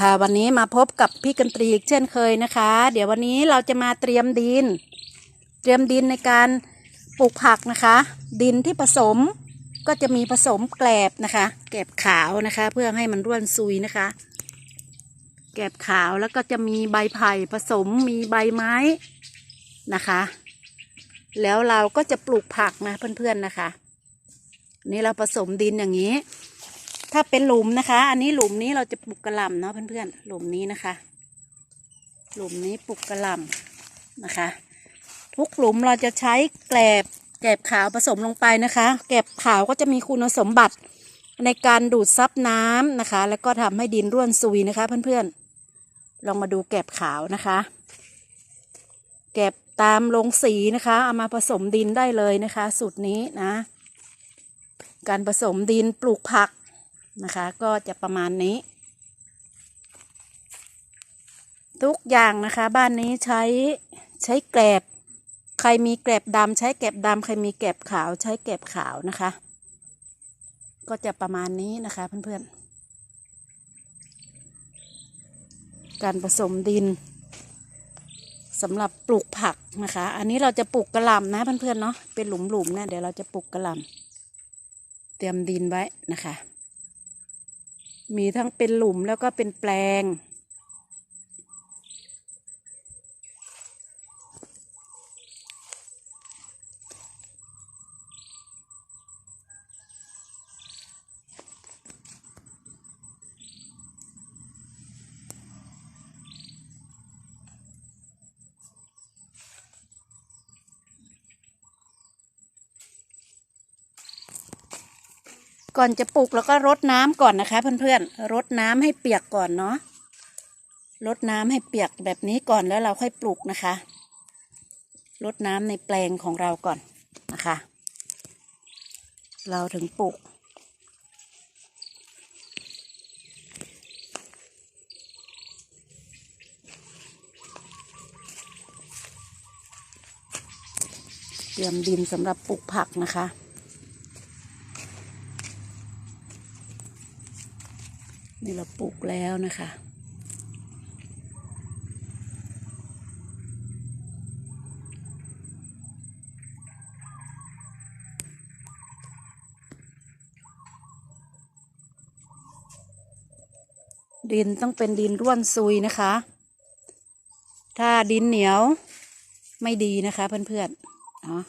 ค่ะวันนี้มาพบกับพี่กันตรีอีกเช่นเคยนะคะ เดี๋ยววันนี้เราจะมาเตรียมดิน เตรียมดินในการปลูกผักนะคะ ดินที่ผสมก็จะมีผสมแกลบนะคะ แกลบขาวนะคะ เพื่อให้มันร่วนซุยนะคะ แกลบขาวแล้วก็จะมีใบไผ่ผสมมีใบไม้นะคะ แล้วเราก็จะปลูกผักนะเพื่อนๆนะคะ นี่เราผสมดินอย่างนี้ ถ้าเป็นหลุมนะคะ อันนี้หลุมนี้เราจะปลูกกระหล่ำเนาะเพื่อนๆ หลุมนี้นะคะ หลุมนี้ปลูกกระหล่ำนะคะ ทุกหลุมเราจะใช้แกลบแกลบขาวผสมลงไปนะคะ แกลบขาวก็จะมีคุณสมบัติในการดูดซับน้ำนะคะ แล้วก็ทำให้ดินร่วนซุยนะคะ เพื่อนๆ ลองมาดูแกลบขาวนะคะ แกลบตามลงสีนะคะ เอามาผสมดินได้เลยนะคะ สูตรนี้นะ การผสมดินปลูกผัก นะคะ ก็จะประมาณนี้ ทุกอย่างนะคะ บ้านนี้ใช้ใช้แกลบ ใครมีแกลบดำใช้แกลบดำใครมีแกลบขาวใช้แกลบขาวนะคะ ก็จะประมาณนี้นะคะเพื่อนๆ การผสมดินสำหรับปลูกผักนะคะ อันนี้เราจะปลูกกระหล่ำนะเพื่อนๆเนาะ เป็นหลุมๆนะเดี๋ยวเราจะปลูกกระหล่ำเตรียมดินไว้นะคะ มีทั้งเป็นหลุมแล้วก็เป็นแปลง ก่อนจะปลูกแล้วก็รดน้ำก่อนนะคะ เพื่อนๆรดน้ำให้เปียกก่อนเนาะรดน้ำให้เปียกแบบนี้ก่อนแล้วเราค่อยปลูกนะคะรดน้ำในแปลงของเราก่อนนะคะ เราถึงปลูกเตรียมดินสำหรับปลูกผักนะคะ นี่เราปลูกแล้วนะคะ ดินต้องเป็นดินร่วนซุยนะคะ ถ้าดินเหนียวไม่ดีนะคะเพื่อนๆเนาะ